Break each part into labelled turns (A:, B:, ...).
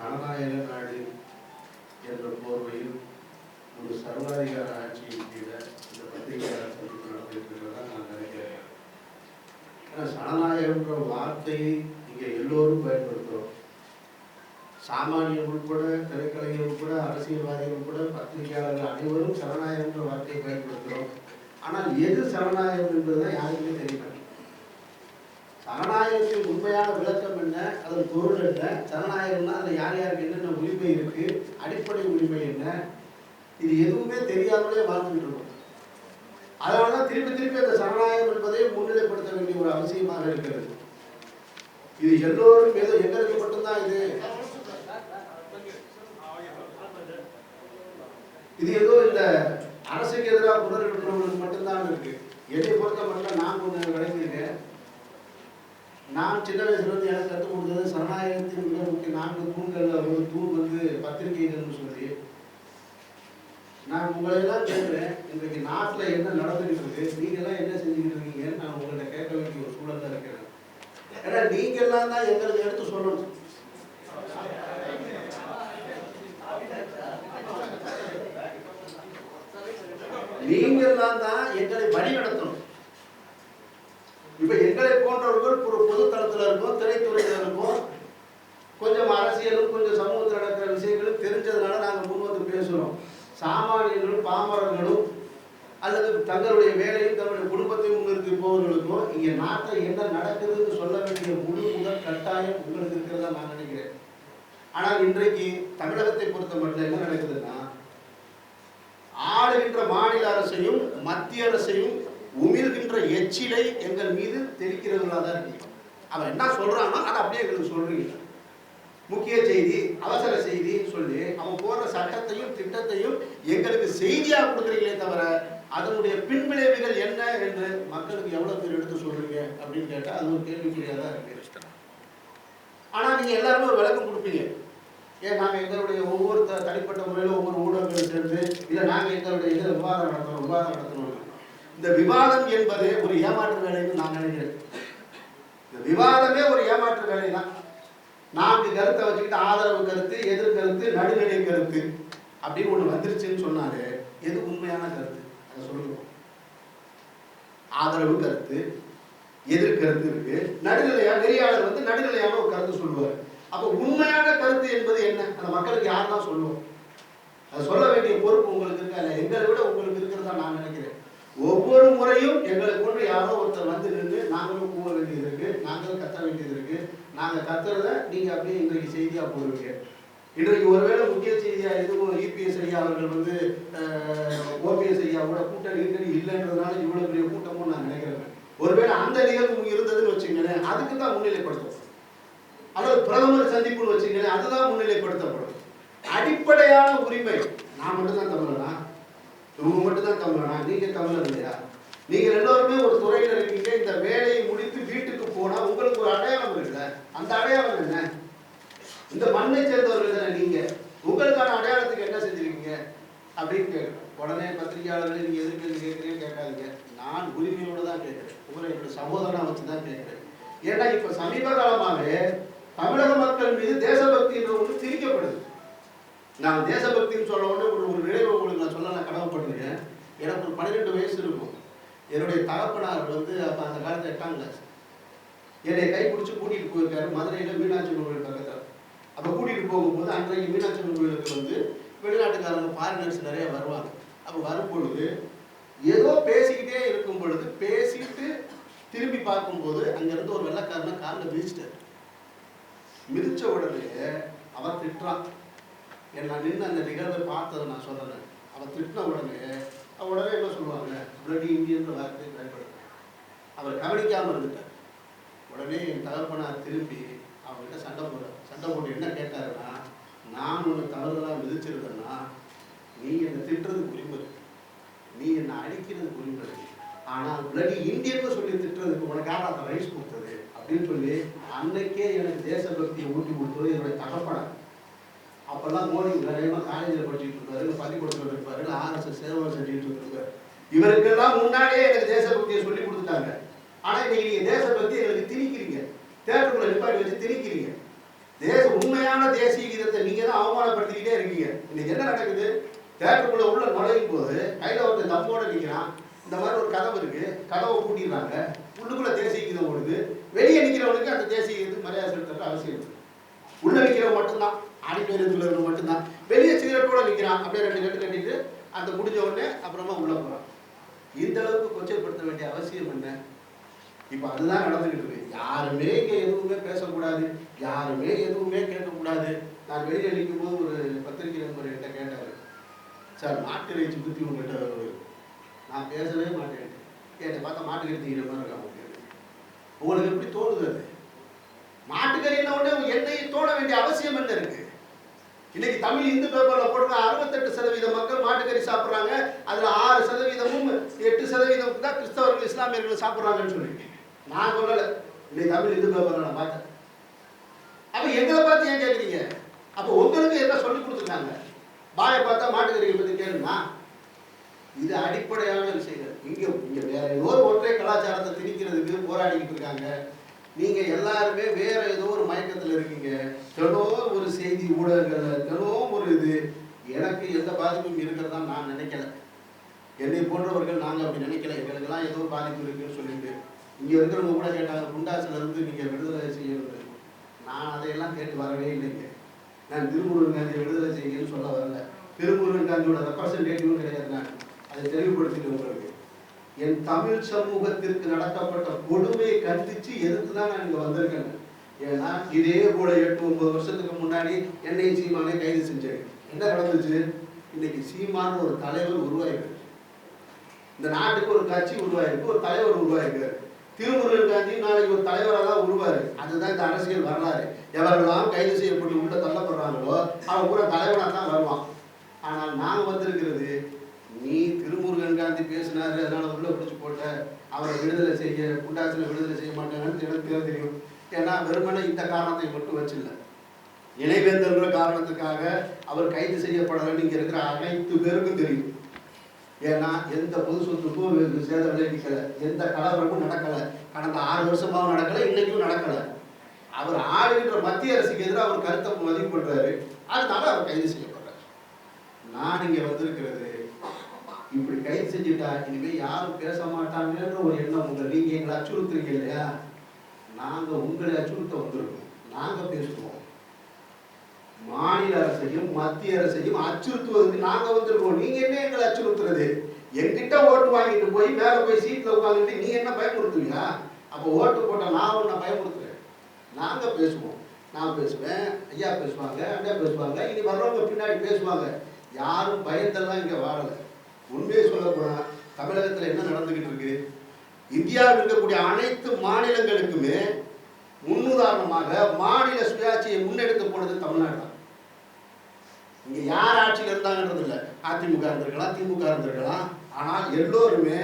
A: ஜனநாயக நாடு என்ற போர்வையில் ஒரு சர்வாதிகார ஆட்சியின் கீழே இந்த பத்திரிகையாளர் சந்திப்பு நடந்திருக்கிறதா நான் நினைக்கிறேன். ஏன்னா ஜனநாயகம்ன்ற வார்த்தையை இங்கே எல்லோரும் பயன்படுத்துகிறோம் சாமானியர் உட்பட திரைக்கலைஞர் உட்பட அரசியல்வாதிகள் உட்பட பத்திரிகையாளர்கள் அனைவரும் ஜனநாயகம்ன்ற வார்த்தையை பயன்படுத்துகிறோம் ஆனால் எது ஜனநாயகம் என்பதுதான் யாருக்குமே தெரியல ஜனநாயகத்தின் உண்மையான விளக்கம் என்ன? அதன் பொருள் என்ன? ஜனநாயகம்னா அதில் யார் யாருக்கு என்னென்ன உரிமை இருக்கு? அடிப்படை உரிமை என்ன? இது எதுவுமே தெரியாமலே வாழ்ந்துட்டு இருக்கும். அதனால தான் திருப்பி திருப்பி அந்த ஜனநாயகம் என்பதை முன்னிலைப்படுத்த வேண்டிய ஒரு அவசியமாக இருக்கிறது. இது எல்லோரும் ஏதோ எங்களுக்கு மட்டும்தான் இது. இது ஏதோ இந்த அரசுக்கு எதிராக குரல் எழுப்புறவங்களுக்கு மட்டும்தான் இருக்கு. என்னை பொறுத்த மட்டும் நான் ஒன்று விளங்கியிருக்கேன். நான் சின்ன வயசுல இருந்து எனக்கு கற்றுக் கொடுத்தது சரணாயகத்தின் மிக முக்கிய நான்கு தூண்கள் ஒரு தூண் வந்து பத்திரிகைகள்னு சொல்லி நான் உங்களை எல்லாம் கேட்குறேன் இன்றைக்கு நாட்டில் என்ன நடந்துகிட்டு இருக்கு நீங்க எல்லாம் என்ன செஞ்சுக்கிட்டு இருக்கீங்கன்னு நான் உங்களை கேட்க வேண்டிய ஒரு சூழல்ல இருக்கிறேன். ஏன்னா நீங்க எல்லாம் தான் எங்களுக்கு எடுத்து சொல்லணும். நீங்கள்லாம் தான் எங்களை வழி நடத்தணும் இப்ப எங்களை போன்றவர்கள் ஒரு பொது தளத்துல இருக்கோம் திரைத்துறையில இருக்கோம் கொஞ்சம் அரசியலும் கொஞ்சம் சமூகத்தில் நடக்கிற விஷயங்களும் தெரிஞ்சதுனால நாங்க முன் வந்து பேசுறோம் சாமானியர்களும் பாமரர்களும் அல்லது தங்களுடைய வேலையும் தங்களுடைய குடும்பத்தையும் முன்னிறுத்தி போவர்களுக்கும் இங்கே நாட்டில் என்ன நடக்குதுன்னு சொல்ல வேண்டிய முழு முதல் கட்டாயம் உங்களுக்கு இருக்கிறதா நான் நினைக்கிறேன். ஆனால் இன்றைக்கு தமிழகத்தை பொறுத்த மட்டும் என்ன நடக்குதுன்னா ஆளுகின்ற மாநில அரசையும் மத்திய அரசையும் உமிழ்கின்ற எச்சிலை எங்கள் மீது தெரிக்கிறவர்களா தான் இருக்கு அவன் என்ன சொல்றானோ அதை அப்படியே எங்களுக்கு சொல்றீங்க. முக்கிய செய்தி அவசர செய்தி சொல்லி அவன் போடுற சட்டத்தையும் திட்டத்தையும் எங்களுக்கு செய்தியாக கொடுக்குறீங்களே தவிர அதனுடைய பின்விளைவுகள் என்ன என்று மக்களுக்கு எவ்வளவு பேர் எடுத்து சொல்றீங்க அப்படின்னு கேட்டால் அது ஒரு கேள்விக்குறியா தான் இருக்கு. ஆனால் நீங்கள் எல்லாருமே ஒரு விளக்கம் கொடுப்பீங்க. ஏன் நாங்கள் எங்களுடைய ஒவ்வொரு த- தனிப்பட்ட முறையில் ஒவ்வொரு ஊடகங்களும் சேர்ந்து இல்லை நாங்கள் எங்களுடைய இதில் விவாதம் நடத்தணும் விவாதம் நடத்தணும் இந்த விவாதம் என்பது ஒரு ஏமாற்று வேலைன்னு நான் நினைக்கிறேன். இந்த விவாதமே ஒரு ஏமாற்று வேலை தான் நான்கு கருத்தை வச்சுக்கிட்டு ஆதரவு கருத்து எதிர்கருத்து நடுநிலை கருத்து அப்படின்னு ஒண்ணு வந்துருச்சுன்னு சொன்னாரு எது உண்மையான கருத்து? அதை சொல்லுவோம் ஆதரவு கருத்து எதிர் கருத்து இருக்கு. நடுநிலையா நெறியாளர் வந்து நடுநிலையான ஒரு கருத்து சொல்லுவார். அப்ப உண்மையான கருத்து என்பது என்ன? அந்த மக்களுக்கு யார் தான் சொல்லுவோம் அதை சொல்ல வேண்டிய பொறுப்பு உங்களுக்கு இருக்கா இல்லை? எங்களை விட உங்களுக்கு இருக்கிறதா நான் நினைக்கிறேன். ஒவ்வொரு முறையும் எங்களை கொண்டு யாரோ ஒருத்தர் வந்து நின்று நாங்களும் கூவ வேண்டியது இருக்கு நாங்களும் கத்த வேண்டியது இருக்கு. நாங்கள் கத்துறத நீங்கள் அப்படியே இன்றைக்கு செய்தியாக போடுவீங்க இன்றைக்கு ஒருவேளை முக்கிய செய்தியாக எதுவும் இபிஎஸ் ஐயா அவர்கள் வந்து ஓபிஎஸ் ஐயாவோட கூட்டணி கிட்டணி இல்லைன்றதுனால இவ்வளோ பெரிய கூட்டமும் நான் நினைக்கிறேன். ஒருவேளை அந்த நிகழ்வு இருந்ததுன்னு வச்சுக்கங்களேன் அதுக்கு தான் முன்னிலைப்படுத்தும் அதாவது பிரதமர் சந்திப்புன்னு வச்சுக்கங்களேன் அதுதான் முன்னிலைப்படுத்தப்படும். அடிப்படையான உரிமை நான் மட்டும்தான் தமிழனா? இவங்க மட்டும்தான் தமிழனா? நீங்கள் தமிழர் இல்லையா? நீங்கள் எல்லோருமே ஒரு துறையில் இருக்கீங்க இந்த வேலையை முடித்து வீட்டுக்கு போனால் உங்களுக்கு ஒரு அடையாளம் இருக்குல்ல? அந்த அடையாளம் என்ன? இந்த மண்ணை சேர்ந்தவர்கள் தானே நீங்க. உங்களுக்கான அடையாளத்துக்கு என்ன செஞ்சிருக்கீங்க? அப்படின்னு கேட்குறேன். உடனே பத்திரிகையாளர்கள் நீங்க எதுக்கு கேள்வி கேட்காதீங்க. நான் உரிமையோடு தான் கேட்குறேன். உங்களை என்னோட சகோதரனா வச்சு தான் கேட்குறேன். ஏன்னா இப்ப சமீப காலமாகவே தமிழக மக்கள் மீது தேசபக்தி என்ற ஒன்று திரிக்கப்படுது. நான் தேசபக்தின்னு சொல்ல உடனே ஒரு ஒரு நினைவு உங்களுக்கு நான் சொல்ல நான் கடமைப்படுறேன் எனக்கு ஒரு பன்னிரெண்டு வயசு இருக்கும். என்னுடைய தகப்பனார் வந்து அப்போ அந்த காலத்தில் எட்டாம் கிளாஸ் என்னை கை பிடிச்சி கூட்டிகிட்டு போயிருக்காரு மதுரையில் மீனாட்சி கோவில் கோயில் பக்கத்தில். அப்போ கூட்டிகிட்டு போகும்போது அன்றைக்கு மீனாட்சி கோவிலுக்கு கோயிலுக்கு வந்து வெளிநாட்டுக்காரங்க ஃபாரினர்ஸ் நிறைய வருவாங்க. அப்போ வரும்பொழுது ஏதோ பேசிக்கிட்டே இருக்கும் பொழுது பேசிட்டு திரும்பி பார்க்கும்போது அங்கேருந்து ஒரு வெள்ளக்காரனை காலில் மிதிச்சிட்டாரு. மிதிச்ச உடனே அவன் திட்டுறான். என்ன நான் நின்று அந்த நிகழ்வை பார்த்ததை நான் சொல்றேன். அவன் திட்டின உடனே அவன் உடனே என்ன சொல்லுவாங்க? பிளடி இந்தியன்ற வார்த்தையை பயன்படுத்துறேன். அவர் கவனிக்காமல் இருந்துட்டார். உடனே என் தகப்பனார் திரும்பி அவங்ககிட்ட சண்டை போட சண்டை போட்டு என்ன கேட்டாருன்னா நான் உன்னை தவறுதலாக மிதிச்சிருந்தேன்னா நீ என்னை திட்டுறதுக்கு உரிமை இருக்கு. நீ என்னை அடிக்கிறதுக்கு உரிமை இருக்கு. ஆனால் பிளடி இந்தியன்னு சொல்லி திட்டுறதுக்கு உனக்கு அந்த ரைஸ் கொடுத்தது அப்படின்னு சொல்லி அன்னைக்கே எனக்கு தேசபக்தியை ஊட்டி கொடுத்தது என்னுடைய தகப்பனார் அப்பெல்லாம் மோடி நிறையமா காலேஜில் படிச்சுட்டு இருப்பாரு பள்ளிக்கூடத்தில் இருப்பாரு ஆர்எஸ்எஸ் சேவை செஞ்சுட்டு இருப்பாரு இவருக்கெல்லாம் முன்னாடியே எனக்கு தேசபக்தியை சொல்லி கொடுத்துட்டாங்க ஆனா இன்னைக்கு நீங்க தேசபக்தி எங்களுக்கு திணிக்கிறீங்க. தேட்டருக்குள்ள நிப்பாட்டி வச்சு திணிக்கிறீங்க. தேச உண்மையான தேசிய கீதத்தை நீங்க தான் அவமானப்படுத்திக்கிட்டே இருக்கீங்க. இன்னைக்கு என்ன நடக்குது? தேட்டருக்குள்ள உள்ள நுழையும் போது கையில ஒருத்தர் தம்போட நிக்கிறான். இந்த மாதிரி ஒரு கதவு இருக்கு. கதவை கூட்டிடுறாங்க உள்ளுக்குள்ள தேசிய கீதம் ஓடுது. வெளியே நிக்கிறவனுக்கு அந்த தேசிய கீதத்துக்கு மரியாதை செலுத்துறது அவசியம் இருக்கு உள்ள நிக்கிறவன் மட்டும்தான். ஆடிட்டோரியத்தில் இருக்கிறவன் மட்டும்தான். வெளியே சிகரெட்டோட நிக்கிறான். அப்படியே ரெண்டு கட்டு கட்டிட்டு அந்த முடிஞ்ச உடனே அப்புறமா உள்ள போறான். இந்த அளவுக்கு கொச்சைப்படுத்த வேண்டிய அவசியம் என்ன? இப்ப அதுதான் நடந்துகிட்டு இருக்கு யாருமே இங்க எதுவுமே பேசக்கூடாது. யாருமே எதுவுமே கேட்கக்கூடாது. நான் வெளியில் நிற்கும் போது ஒரு பத்திரிகை நண்பர் என்கிட்ட கேட்டாரு. சார் மாட்டு இறைச்சி பத்தி உங்ககிட்ட ஒரு நான் பேசவே மாட்டேன். கேட்டேன் பார்த்தா மாட்டுக்கறி கறி மாதிரி இருக்கா உங்களுக்கு? உங்களுக்கு எப்படி தோணுது அது? மாட்டுக்கறின உடனே எண்ணெயை தோண வேண்டிய அவசியம் என்ன இருக்கு? இன்னைக்கு தமிழ் இந்து பேப்பர்ல போட்டு அறுபத்தெட்டு சதவீத மக்கள் மாட்டுக்கறி சாப்பிட்றாங்க. அதுல ஆறு சதவீதமும் எட்டு சதவீதம் தான் கிறிஸ்தவர்கள் இஸ்லாமியர்கள் சாப்பிட்றாங்கன்னு சொல்லி நான் சொல்லல. இன்னைக்கு தமிழ் இந்து பேப்பர்ல நான் பார்த்தேன். அப்ப எங்களை பார்த்து ஏன் கேட்குறீங்க அப்ப உங்களுக்கு என்ன சொல்லி கொடுத்துருக்காங்க? பாயை பார்த்தா மாட்டுக்கறியை பத்தி கேளுமா? இது அடிப்படையான விஷயங்கள். இங்க இங்க வேற ஏதோ ஒரு ஒற்றை கலாச்சாரத்தை திணிக்கிறதுக்கு போராடிக்கிட்டு இருக்காங்க. நீங்க எல்லாருமே வேற ஏதோ ஒரு மயக்கத்துல இருக்கீங்க. தினம் ஒரு செய்தி ஊடகங்கள் தினம் ஒரு இது. எனக்கு எந்த பாதிப்பும் இருக்கிறதா நான் நினைக்கல. என்னை போன்றவர்கள் நாங்கள் அப்படி நினைக்கல. எங்களுக்கெல்லாம் ஏதோ பாதிப்பு இருக்குன்னு சொல்லிட்டு இங்க இருக்கிறவங்க கூட கேட்டாங்க குண்டாசுல இருந்து நீங்க விடுதலை செய்யறது. நான் அதையெல்லாம் கேட்டு வரவே இல்லைங்க. நான் திருமுருகன் காந்தியை விடுதலை செய்யுங்கன்னு சொல்ல வரல. திருமுருகன் காந்தியோட ரெப்ரசன்டேட்டிவும் கிடையாது நான். அதை தெளிவுபடுத்திட்டு உங்களுக்கு. என் தமிழ் சமூகத்திற்கு நடத்தப்பட்ட கொடுமையை கண்டிச்சு எதிர்த்து தான் நான் இங்க வந்திருக்கேன். ஏன்னா இதே போல எட்டு ஒன்பது வருஷத்துக்கு முன்னாடி என்னையும் சீமானே கைது செஞ்சாங்க என்ன நடந்துச்சு? இன்னைக்கு சீமான ஒரு தலைவர் உருவாயிருக்கு இந்த நாட்டுக்கு ஒரு கட்சி உருவாயிருக்கு ஒரு தலைவர் உருவாயிருக்காரு. திருமுருகன் காந்தி நாளைக்கு ஒரு தலைவராக தான் உருவாரு. அதுதான் இந்த அரசியல் வரலாறு. எவரெல்லாம் கைது செய்யப்பட்டு உள்ள தள்ளப்படுறாங்களோ அவன் கூட தலைவனாக தான் வருவான். ஆனால் நாங்கள் வந்திருக்கிறது நீ திருமுருகன் காந்தி பேசினாரு அதனால உள்ள பிடிச்சி போட்ட. அவரை விடுதலை செய்ய குண்டாசில விடுதலை செய்ய மாட்டாங்கன்னு எனக்கு தெரியும். ஏன்னா வெறுமனை இந்த காரணத்தை மட்டும் வச்சில்ல. இணைவேந்தல்ன்ற காரணத்துக்காக அவர் கைது செய்யப்படலன்னு இங்கே இருக்கிற அனைத்து பேருக்கும் தெரியும். ஏன்னா எந்த பொது சொத்துக்கும் சேதம் விளைவிக்கலை. எந்த கலவரமும் நடக்கலை. கடந்த ஆறு வருஷமாகவும் நடக்கலை இன்னைக்கும் நடக்கலை. அவர் ஆளுகின்ற மத்திய அரசுக்கு எதிராக அவர் கருத்தை மதிப்பு பண்ணுறாரு அதனால அவர் கைது செய்யப்படுறாரு. நான் இங்கே வந்திருக்கிறது இப்படி கைது செஞ்சுட்டா இனிமேல் யாரும் பேச மாட்டாங்கன்ற ஒரு எண்ணம் உங்க நீங்கள் எங்களை அச்சுறுத்துறீங்க இல்லையா? நாங்கள் உங்களை அச்சுறுத்த வந்திருக்கோம். நாங்கள் பேசுவோம். அரசையும் மத்திய அரசையும் அச்சுறுத்துவதற்கு நாங்க வந்திருக்கோம். நீங்க என்ன எங்களை அச்சுறுத்துறது? என்கிட்ட ஓட்டு வாங்கிட்டு போய் மேல போய் சீட்ல உட்காந்துட்டு நீ என்ன பயமுறுத்துவியா? அப்ப ஓட்டு போட்டால் நான் உன்னை பயமுறுத்துறேன். நாங்க பேசுவோம். நான் பேசுவேன் ஐயா பேசுவாங்க அண்ணா பேசுவாங்க இனி வர்றவங்க பின்னாடி பேசுவாங்க. யாரும் பயந்தெல்லாம் இங்க வாழல. உண்மையை சொல்ல போனா தமிழகத்துல என்ன நடந்துகிட்டு இருக்கு? இந்தியாவில் இருக்கக்கூடிய அனைத்து மாநிலங்களுக்குமே முன்னுதாரணமாக மாநில சுயாட்சியை முன்னெடுத்து போனது தமிழ்நாடு தான். இங்கே யார் ஆட்சியில் இருந்தாங்கன்றது இல்லை. அதிமுக இருந்திருக்கலாம் திமுக இருந்திருக்கலாம். ஆனால் எல்லோருமே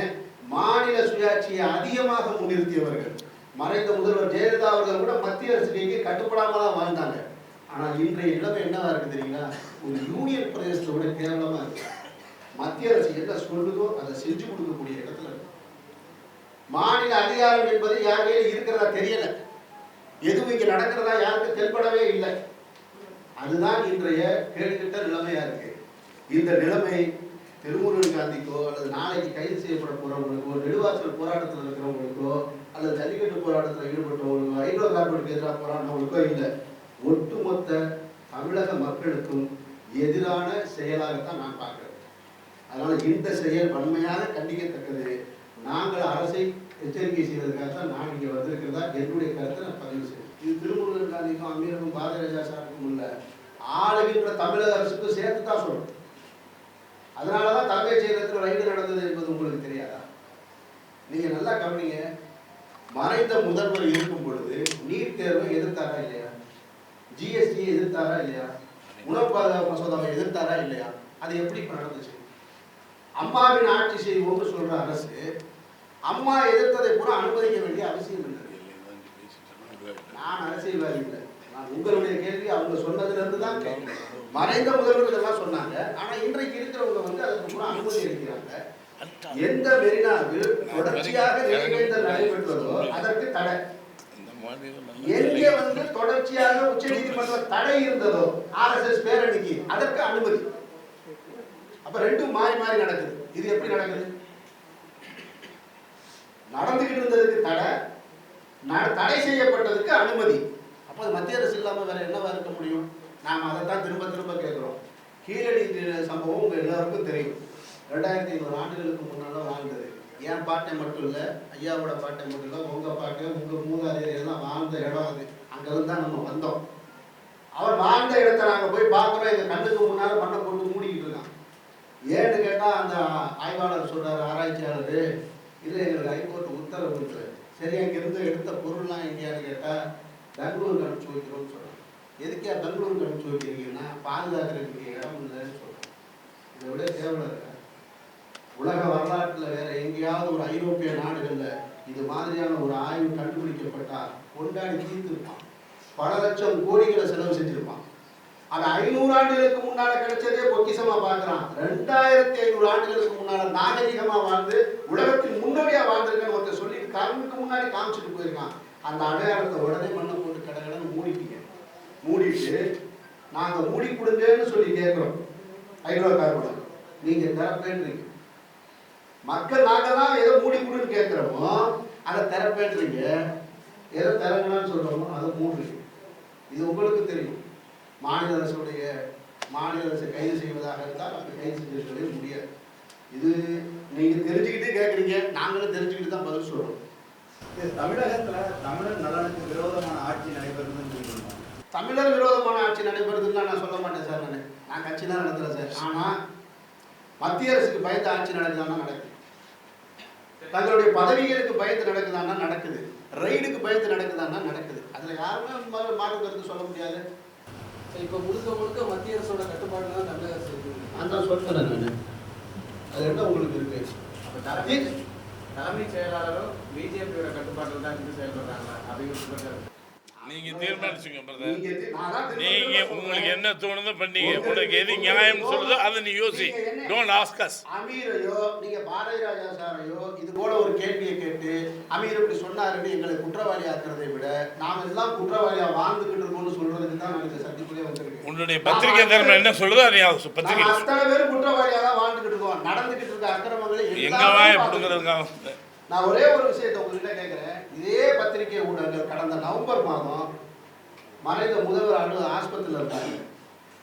A: மாநில சுயாட்சியை அதிகமாக முன்னிறுத்தியவர்கள். மறைந்த முதல்வர் ஜெயலலிதா அவர்கள் கூட மத்திய அரசு கைக்கு கட்டுப்படாம தான் வாழ்ந்தாங்க. ஆனால் இன்றைய நிலைமை என்னவா இருக்கு தெரியுங்களா? ஒரு யூனியன் பிரதேசத்தை விட கேவலமா இருக்கு. மத்திய அரசு என்ன சொல்லுதோ அதை செஞ்சு கொடுக்கக்கூடிய இடத்துல இருக்கு. மாநில அதிகாரம் என்பது யார் மேலே இருக்கிறதா தெரியல. எதுவும் இங்கே நடக்கிறதா யாருக்கும் தென்படவே இல்லை. அதுதான் இன்றைய கேடுகிட்ட நிலைமையா இருக்கு. இந்த நிலைமை திருமுருகன் காந்திக்கோ அல்லது நாளைக்கு கைது செய்யப்பட போறவங்களுக்கோ நெடுவாசல் போராட்டத்தில் இருக்கிறவங்களுக்கோ அல்லது ஜல்லிக்கட்டு போராட்டத்தில் ஈடுபட்டவங்களுக்கோ ஹைட்ரோ கார்பனுக்கு எதிராக போராடினவங்களுக்கோ இல்லை ஒட்டுமொத்த தமிழக மக்களுக்கும் எதிரான செயலாகத்தான் நான் பார்க்கிறேன். அதனால இந்த செயல் வன்மையான கண்டிக்கத்தக்கது. நாங்கள் அரசை எச்சரிக்கை செய்வதற்காக தான் நான் இங்கே வந்திருக்கிறதா? என்னுடைய கருத்தை நான் பதிவு செய்கிறேன். இது திருமுருகன் காந்திக்கும் அமீருக்கும் பாரதிராஜா சாருக்கும் உள்ள ஆளுகின்ற தமிழக அரசுக்கும் சேர்த்து தான் சொல்றேன் அதனால தான் தலைமைச் செயலகத்தில் ரைடு நடந்தது என்பது உங்களுக்கு தெரியாதா? நீங்க நல்லா கவனிங்க. மறைந்த முதல்வர் இருக்கும் பொழுது நீட் தேர்வை எதிர்த்தாரா இல்லையா? ஜிஎஸ்டி எதிர்த்தாரா இல்லையா? உணவு பாதுகாப்பு மசோதாவை எதிர்த்தாரா இல்லையா? அது எப்படி இப்ப நடந்துச்சு? அம்மாவின் ஆட்சி செய்வோம்னு சொல்ற அரசு அம்மா எதிர்த்ததை பூரா அனுமதிக்க வேண்டிய அவசியம் இல்லை நான் அரசியல்வாதி இல்லை. நான் உங்களுடைய கேள்வி அவங்க சொன்னதுலேருந்து தான் மறைந்த முதல்வர் இதெல்லாம் சொன்னாங்க. ஆனா இன்றைக்கு இருக்கிறவங்க வந்து அதுக்கு கூட அனுமதி அளிக்கிறாங்க. எந்த மெரினாவில் தொடர்ச்சியாக நிறைவேற்றல் நடைபெற்றதோ அதற்கு தடை. எங்கே வந்து தொடர்ச்சியாக உச்ச நீதிமன்ற தடை இருந்ததோ ஆர்எஸ்எஸ் பேரணிக்கு அதற்கு அனுமதி. அப்ப ரெண்டும் மாறி மாறி நடக்குது. இது எப்படி நடக்குது? நடந்துகிட்டு இருந்ததுக்கு தடை தடை செய்யப்பட்டதுக்கு அனுமதி. அப்போ மத்திய அரசு இல்லாமல் வேற என்னவா இருக்க முடியும்? நாம் அதை தான் திரும்ப திரும்ப கேட்குறோம். கீழடி சம்பவம் உங்க எல்லாருக்கும் தெரியும். ரெண்டாயிரத்தி ஐநூறு ஆண்டுகளுக்கு முன்னால வாழ்ந்தது. என் பாட்டை மட்டும் இல்லை ஐயாவோட பாட்டை மட்டும் இல்லை உங்க பாட்டு உங்க மூதாதையர் எல்லாம் வாழ்ந்த இடம் அது. அங்கிருந்து தான் நம்ம வந்தோம். அவர் வாழ்ந்த இடத்த நாங்கள் போய் பார்க்குறோம் எங்கள் கண்ணுக்கு முன்னால் மண்ணை போட்டு மூடிக்கிட்டு இருக்கான். ஏன்னு கேட்டால் அந்த ஆய்வாளர் சொல்றாரு ஆராய்ச்சியாளர் இல்லை எங்களுக்கு ஹைகோர்ட் உத்தரவு இருக்கு சரி அங்கிருந்து எடுத்த பொருள்லாம் எங்கேயாவது கேட்டால் பெங்களூருக்கு அனுப்பிச்சு வைக்கிறோம்னு சொல்றாங்க. எதுக்கே பெங்களூருக்கு அனுப்பிச்சு வைக்கிறீங்கன்னா பாதுகாக்கிறதுக்கு இடம் இல்லைன்னு சொல்றாங்க. இதை விட தேவை உலக வரலாற்றில் வேற எங்கேயாவது ஒரு ஐரோப்பிய நாடுகள்ல இது மாதிரியான ஒரு ஆய்வு கண்டுபிடிக்கப்பட்டால் கொண்டாடி தீர்த்திருப்பான். பல லட்சம் கோடிகளை செலவு செஞ்சிருப்பான். அது ஐநூறு ஆண்டுகளுக்கு முன்னால கிடைச்சதே பொக்கிசமா பாக்குறான் ரெண்டாயிரத்தி ஐநூறு ஆண்டுகளுக்கு முன்னால நாகரிகமா வாழ்ந்து உலகத்தின் முன்னோடியா வாழ்ந்திருக்கேன்னு ஒருத்தர் கண்ணுக்கு முன்னாடி காமிச்சிட்டு போயிருக்கான். அந்த அடையாளத்தை உடனே மண்ணை போட்டு கடகடன்னு மூடிட்டீங்க. மூடிட்டு நாங்க மூடி கொடுங்கன்னு சொல்லி கேட்கிறோம் ஹைட்ரோ கார்பன் நீங்க திறப்பேன்றீங்க மக்கள் நாங்க தான் ஏதோ மூடி கொடுன்னு கேட்கிறோமோ அதை திறப்பேன்றீங்க ஏதோ திறங்கலாம்னு சொல்றோமோ அதை மூடுறீங்க. இது உங்களுக்கு தெரியும். மாநில அரசுடைய மாநில அரசை கைது செய்வதாக இருந்தால் அப்படி கைது செஞ்சிருக்கவே முடியாது. இது நீங்க தெரிஞ்சுக்கிட்டே கேட்குறீங்க நாங்களும் தெரிஞ்சுக்கிட்டு தான் பதில் சொல்றோம்.
B: தமிழகத்துல தமிழர் நலனுக்கு விரோதமான ஆட்சி நடைபெறுதுன்னு
A: தமிழர் விரோதமான ஆட்சி நடைபெறுதுன்னு நான் சொல்ல மாட்டேன் சார் நான். நான் கட்சி தான் நடத்துறேன் சார். ஆனா மத்திய அரசுக்கு பயந்து ஆட்சி நடக்குதானா நடக்குது. தங்களுடைய பதவிகளுக்கு பயந்து நடக்குதானா நடக்குது. ரைடுக்கு பயந்து நடக்குதானா நடக்குது. அதுல யாருமே மாற்று கருத்து சொல்ல முடியாது.
C: இப்போ முழுக்க முழுக்க மத்திய அரசோட கட்டுப்பாடு தான் தமிழக அரசு
A: நான் தான் சொல்றேன் நான். அது என்ன உங்களுக்கு இருக்கு?
D: அப்ப தலைமைச் செயலாளரும் பிஜேபியோட கட்டுப்பாட்டில் தான் இருந்து செயல்படுறாங்க. அப்படிங்கிற குற்றச்சாட்டு
E: நீங்க தீர்மானிச்சுங்க பிரதர்
A: நீங்க
E: உங்களுக்கு. என்ன தோணுதோ பண்ணீங்க.
A: உங்களுக்கு-
E: உனக்கு எது நியாயம் சொல்லுதோ அதை நீ யோசி. டோன்ட் ஆஸ்க் அஸ்
A: அமீரையோ நீங்க பாரதி ராஜா சாரையோ இது போல ஒரு கேள்வியை கேட்டு அமீர் இப்படி சொன்னாருன்னு எங்களை குற்றவாளி ஆக்குறதை விட நாம எல்லாம் குற்றவாளியா வாழ்ந்துகிட்டு இருக்கோம்னு சொல்றதுக்கு தான் இந்த சந்திப்புலயே வந்திருக்கேன்.
E: உன்னுடைய பத்திரிகை தர்மம் என்ன சொல்லுதோ அதை நீ பத்திரிகை
A: அத்தனை பேரும் குற்றவாளியா தான் வாழ்ந்துகிட்டு இருக்கோம். நடந்துகிட்டு இருக்க அக்கிரமங்களை
E: எங்க வாய
A: நான் ஒரே ஒரு விஷயத்தை உங்ககிட்ட கேட்குறேன் இதே பத்திரிகை ஊடகங்கள் கடந்த நவம்பர் மாதம் மறைந்த முதல்வர் அணு ஆஸ்பத்திரியில் இருந்தாங்க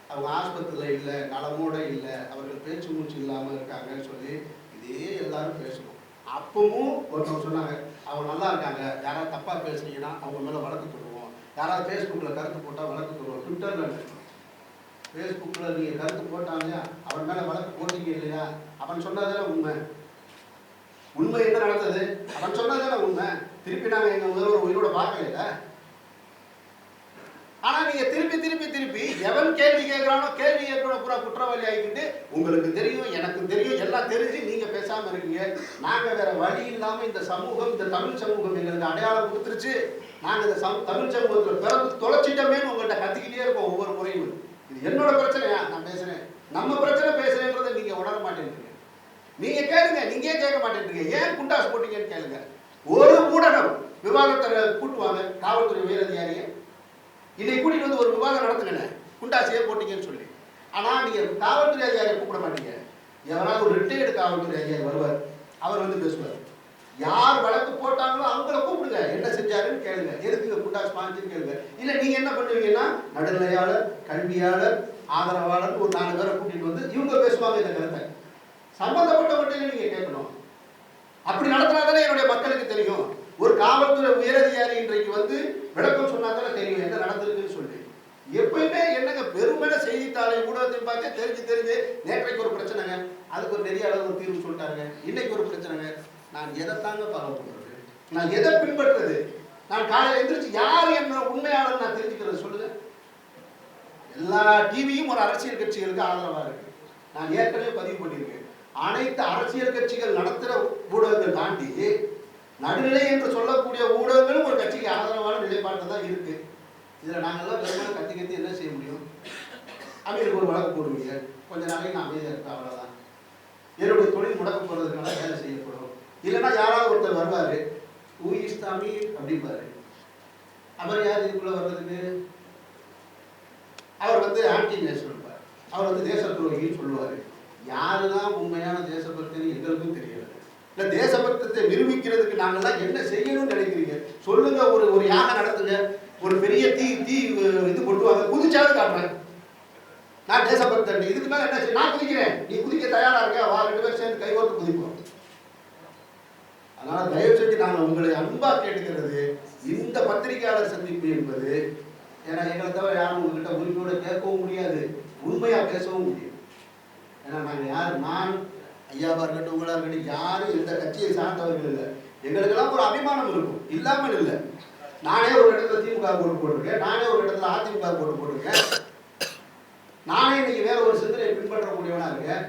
A: அவங்க ஆஸ்பத்திரியில் இல்லை நலமோட இல்லை அவர்கள் பேச்சு மூச்சு இல்லாமல் இருக்காங்கன்னு சொல்லி இதே எல்லாரும் பேசணும். அப்பவும் ஒருத்தவங்க சொன்னாங்க அவங்க நல்லா இருக்காங்க. யாராவது தப்பாக பேசுனீங்கன்னா அவங்க மேலே வழக்கு தருவோம் யாராவது ஃபேஸ்புக்கில் கருத்து போட்டால் வழக்கு தருவோம் ட்விட்டரில் ஃபேஸ்புக்கில் நீங்கள் கருத்து போட்டாங்க அவன் மேலே வழக்கு போட்டீங்க இல்லையா? அவன் சொன்னதெல்லாம் உண்மை. உண்மை என்ன நடந்தது? அவன் சொன்னதான உண்மை. திருப்பி நாங்க எங்க முதல்வர் உயிரோட பார்க்கல ஆனா நீங்க திருப்பி திருப்பி திருப்பி எவன் கேள்வி கேட்கிறானோ கேள்வி கேட்கிற பூரா குற்றவாளி ஆகிக்கிட்டு உங்களுக்கு தெரியும் எனக்கு தெரியும் எல்லாம் தெரிஞ்சு நீங்க பேசாம இருக்கீங்க. நாங்க வேற வழி இல்லாம இந்த சமூகம் இந்த தமிழ் சமூகம் எங்களுக்கு அடையாளம் கொடுத்துருச்சு. நாங்க இந்த சம் தமிழ் சமூகத்துல பிறந்து தொலைச்சிட்டோமேன்னு உங்கள்கிட்ட கத்திக்கிட்டே இருக்கோம் ஒவ்வொரு முறையும். இது என்னோட பிரச்சனையா? நான் பேசுறேன். நம்ம பிரச்சனை பேசுறேன்றதை நீங்க உணர மாட்டேங்கிறீங்க. நீங்க கேளுங்க நீங்க கேட்க மாட்டேன்றீங்க? ஏன் குண்டாஸ் போட்டீங்கன்னு கேளுங்க. ஒரு ஊடகம் விவாதத்தை கூட்டுவாங்க காவல்துறை உயரதிகாரியை. இதை கூட்டிட்டு வந்து ஒரு விவாதம் நடத்துங்கண்ணே. குண்டாசியே போட்டீங்கன்னு சொல்லி. ஆனா நீங்க காவல்துறை அதிகாரியை கூப்பிட மாட்டீங்க. எவராவது ஒரு ரிட்டையர்டு காவல்துறை அதிகாரி வருவார். அவர் வந்து பேசுவார். யார் வழக்கு போட்டாங்களோ அவங்கள கூப்பிடுங்க. என்ன செஞ்சாருன்னு கேளுங்க. எதுக்கு குண்டாஸ் பாஞ்சுன்னு கேளுங்க. இல்ல நீங்க என்ன பண்ணுவீங்கன்னா நடுநிலையாளர் கல்வியாளர் ஆதரவாளர் ஒரு நாலு பேரை கூட்டிட்டு வந்து இவங்க பேசுவாங்க இந்த கருத்தை. சம்பந்தப்பட்டவர்கிட்ட நீங்க கேட்கணும். அப்படி நடத்தினாதானே என்னுடைய மக்களுக்கு தெரியும். ஒரு காவல்துறை உயரதிகாரி இன்றைக்கு வந்து விளக்கம் சொன்னாதானே தெரியும் என்ன நடந்திருக்குன்னு சொல்லி எப்பயுமே என்னங்க பெருமையான செய்தித்தாளை ஊடகத்தை பார்த்து தெரிஞ்சு தெரிஞ்சு நேற்றைக்கு ஒரு பிரச்சனைங்க அதுக்கு ஒரு நிறைய அளவு ஒரு தீர்வு சொல்லிட்டாருங்க. இன்னைக்கு ஒரு பிரச்சனைங்க. நான் எதைத்தாங்க ஃபாலோ பண்றது நான் எதை பின்பற்றுறது? நான் காலையில் எந்திரிச்சு யார் என்ன உண்மையாளர் நான் தெரிஞ்சுக்கிறது சொல்லுங்க. எல்லா டிவியும் ஒரு அரசியல் கட்சிகளுக்கு ஆதரவா இருக்கு. நான் ஏற்கனவே பதிவு பண்ணியிருக்கேன். அனைத்து அரசியல் கட்சிகள் நடத்துகிற ஊடகங்கள் தாண்டி நடுநிலை என்று சொல்லக்கூடிய ஊடகங்களும் ஒரு கட்சிக்கு ஆதரவான நிலைப்பாட்டு தான் இருக்கு. இதில் நாங்கெல்லாம் வெறுமனே கத்தி கத்தி என்ன செய்ய முடியும்? அமீருக்கு ஒரு வழக்கு போடுவீங்க. கொஞ்ச நாளைக்கு நான் அமைதியாக இருப்பேன் அவ்வளோதான் என்னுடைய தொழில் முடக்க போகிறதுனால வேலை செய்யப்படும். இல்லைன்னா யாராவது ஒருத்தர் வருவாரு. ஊ இஸ்லாமி த அப்படிம்பாரு. அவர் யார் இதுக்குள்ளே வர்றதுக்கு? அவர் வந்து ஆன்டி நேஷனல் அவர் வந்து தேச துரோகின்னு சொல்லுவார். யாருதான் உண்மையான தேசபக்தன்னு எங்களுக்கும் தெரியல. இல்லை தேசபக்தத்தை நிரூபிக்கிறதுக்கு நாங்கெல்லாம் என்ன செய்யணும்னு நினைக்கிறீங்க? சொல்லுங்க ஒரு ஒரு யாகம் நடத்துங்க. ஒரு பெரிய தீ தீ இது கொண்டு வாங்க. குதிச்சாவது காட்டுறேன். நான் தேசபக்தன். இதுக்கு மேல என்ன செய்ய நான் குதிக்கிறேன். நீ குதிக்க தயாரா இருக்க? வா ரெண்டு பேரும் சேர்ந்து கைகோர்த்து குதிப்போம். அதனால தயவு செஞ்சு நாங்கள் உங்களை அன்பா கேட்டுக்கிறது இந்த பத்திரிகையாளர் சந்திப்பு என்பது ஏன்னா எங்களை தவிர யாரும் உங்ககிட்ட உரிமையோட கேட்கவும் முடியாது உண்மையா பேசவும் முடியும் ஏன்னா நாங்கள் யார்? நான் ஐயாவா இருக்கட்டும் உங்களா இருக்கட்டும் யாரும் எந்த கட்சியை சார்ந்தவர்கள் இல்லை. எங்களுக்கெல்லாம் ஒரு அபிமானம் இருக்கும். இல்லாமல் இல்லை. நானே ஒரு இடத்துல திமுக போட்டு போட்டிருக்கேன். நானே ஒரு இடத்துல அதிமுக போட்டு போட்டிருக்கேன். நானே இன்னைக்கு வேற ஒரு சிந்தனை பின்பற்றக்கூடியவனா இருக்கேன்.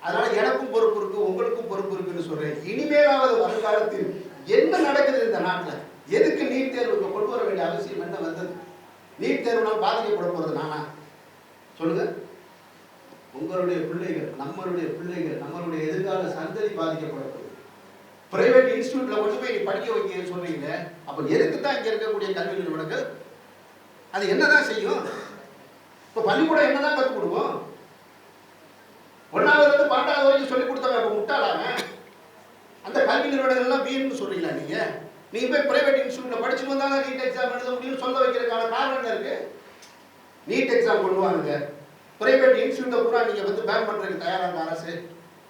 A: அதனால எனக்கும் பொறுப்பு இருக்கு உங்களுக்கும் பொறுப்பு இருக்குன்னு சொல்றேன். இனிமேலாவது வருங்காலத்தில் என்ன நடக்குது இந்த நாட்டில்? எதுக்கு நீட் தேர்வுக்கு கொண்டு வர வேண்டிய அவசியம் என்ன வந்தது? நீட் தேர்வுனால் பாதிக்கப்பட போறது நானா? சொல்லுங்க. உங்களுடைய பிள்ளைகள் நம்மளுடைய பிள்ளைகள் நம்மளுடைய எதிர்கால சந்ததி பாதிக்கப்படக்கூடும். பிரைவேட் இன்ஸ்டியூட்ல கொண்டு போய் நீ படிக்க வைக்க சொல்றீங்க. அப்ப எதுக்கு தான் இங்க இருக்கக்கூடிய கல்வி நிறுவனங்கள்? அது என்னதான் செய்யும்? இப்ப பள்ளிக்கூடம் என்னதான் கற்றுக் கொடுக்கும்? ஒன்னாவது இருந்து பன்னெண்டாவது வரைக்கும் சொல்லி கொடுத்தவன் இப்ப முட்டாளாங்க அந்த கல்வி நிறுவனங்கள்லாம் வீண்னு சொல்றீங்களா நீங்க? நீங்க போய் பிரைவேட் இன்ஸ்டியூட்ல படிச்சு வந்தாலும் நீட் எக்ஸாம் எழுத முடியும்னு சொல்ல வைக்கிறதுக்கான காரணம் என்ன இருக்கு? நீட் எக்ஸாம் கொண்டு வாங்க. பிரைவேட் இன்ஸ்டியூட்டை பூரா நீங்க வந்து பேன் பண்றதுக்கு தயாரான அரசு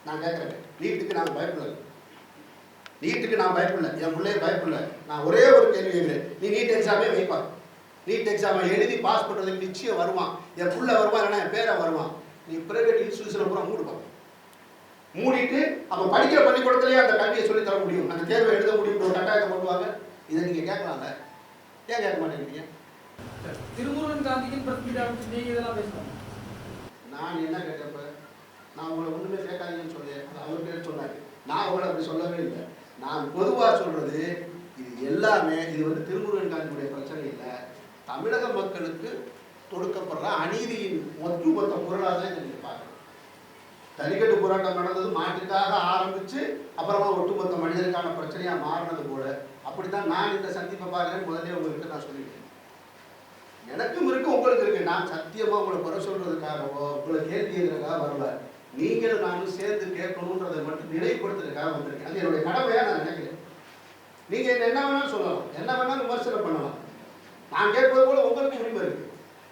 A: நான் கேட்கறேன். நீட்டுக்கு நான் பயப்படல. நீட்டுக்கு நான் பயப்படல. என் பிள்ளைய பயப்படல. நான் ஒரே ஒரு கேள்வி கேட்கிறேன். நீ நீட் எக்ஸாமே வைப்பா? நீட் எக்ஸாமை எழுதி பாஸ் பண்ணுறதுக்கு நிச்சயம் வருவான். என் பிள்ளை வருவான் இல்லைன்னா என் பேரை வருவான். நீ பிரைவேட் இன்ஸ்டியூஷனை பூரா மூடுப்பா மூடிட்டு அப்போ படிக்கிற பள்ளிக்கூடத்துலேயே அந்த கல்வியை சொல்லி தர முடியும். அந்த தேர்வை எழுத முடியும் ஒரு கட்டாயத்தை பண்ணுவாங்க இதை நீங்கள் கேட்கலாம்ல? ஏன் கேட்க மாட்டேங்கிறீங்க?
C: திருமுருகன் காந்தியின் பிரதிநிதியா நீங்க இதெல்லாம் பேசணும்.
A: நான் என்ன கேட்டப்ப நான் உங்களை ஒன்றுமே கேட்காதீங்கன்னு சொல்லி அவர் பேர் சொன்னார். நான் உங்களை அப்படி சொல்லவே இல்லை. நான் பொதுவாக சொல்றது இது எல்லாமே இது வந்து திருமுருகன் காஞ்சியுடைய பிரச்சனை இல்லை. தமிழக மக்களுக்கு தொடுக்கப்படுற அநீதியின் ஒட்டுமொத்த குரலாக தான் இதை நீங்க பார்க்கணும். தனிக்கட்டு போராட்டம் நடந்தது மாட்டுக்காக ஆரம்பித்து அப்புறமா ஒட்டுமொத்த மனிதனுக்கான பிரச்சனையாக மாறினது போல. அப்படித்தான் நான் இந்த சந்திப்பை பார்க்கிறேன். முதல்ல உங்களுக்கு நான் சொல்லிட்டேன். எனக்கும் இருக்கு உங்களுக்கு இருக்கு நான் சத்தியமா உங்களை குறை சொல்றதுக்காகவோ உங்களை கேள்வி கேட்கறதுக்காக வரல. நீங்களும் நானும் சேர்ந்து கேட்கணுன்றதை மட்டும் நினைவுபடுத்துறதுக்காக வந்திருக்கேன். அது என்னுடைய கடமையா நான் நினைக்கிறேன். நீங்க என்ன என்ன வேணாலும் சொல்லலாம். என்ன வேணாலும் விமர்சனம் பண்ணலாம். நான் கேட்பது போல உங்களுக்கு உரிமை இருக்கு.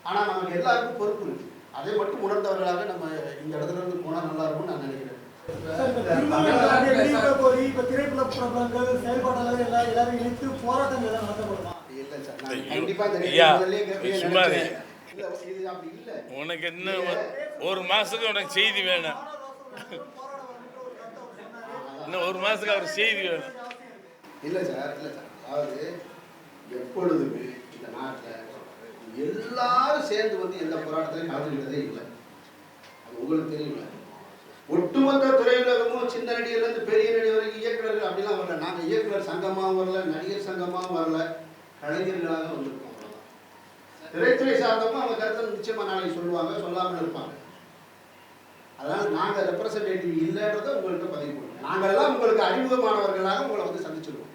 A: ஆனா நமக்கு எல்லாருக்கும் பொறுப்பு இருக்கு. அதை மட்டும் உணர்ந்தவர்களாக நம்ம இந்த இடத்துல இருந்து போனா நல்லா இருக்கும்னு நான் நினைக்கிறேன்.
F: போய் இப்ப திரைப்பட பிரபலங்கள் செயல்பாட்டாளர்கள் எல்லாரும் எல்லாரும் இணைத்து போராட்டங்கள் எல்லாம் நடத்தப்படுமா?
A: இல்ல
E: உனக்கு என்ன ஒரு- மாசத்துக்கு உனக்கு செய்தி வேணும். இன்னும் ஒரு மாசத்துக்கு அவர் செய்தி வேணும்.
A: இல்லை சார் இல்லை சார். அதாவது எப்பொழுதுமே இந்த நாட்டில் எல்லாரும் சேர்ந்து வந்து எந்த போராட்டத்திலையும் கலந்துக்கிட்டதே இல்லை. அது உங்களுக்கு தெரியுங்களா ஒட்டுமொத்த துறையுலகமும் சின்ன நடிகர்லேருந்து பெரிய நடிகர் வரைக்கும் இயக்குநர்கள் அப்படிலாம் வரல. நாங்கள் இயக்குனர் சங்கமாகவும் வரல நடிகர் சங்கமாகவும் வரல. கலைஞர்களாக வந்திருக்கோம் திரைத்துறை சார்ந்தவங்க அவங்க கருத்தை நிச்சயமாக நாளைக்கு சொல்லுவாங்க சொல்லாமல் இருப்பாங்க. அதனால் நாங்கள் ரெப்ரசன்டேட்டிவ் இல்லைன்றதை உங்கள்கிட்ட பதிவு பண்ணுறோம் நாங்கள்லாம் உங்களுக்கு அறிமுகமானவர்களாக உங்களை வந்து சந்திச்சிருவோம்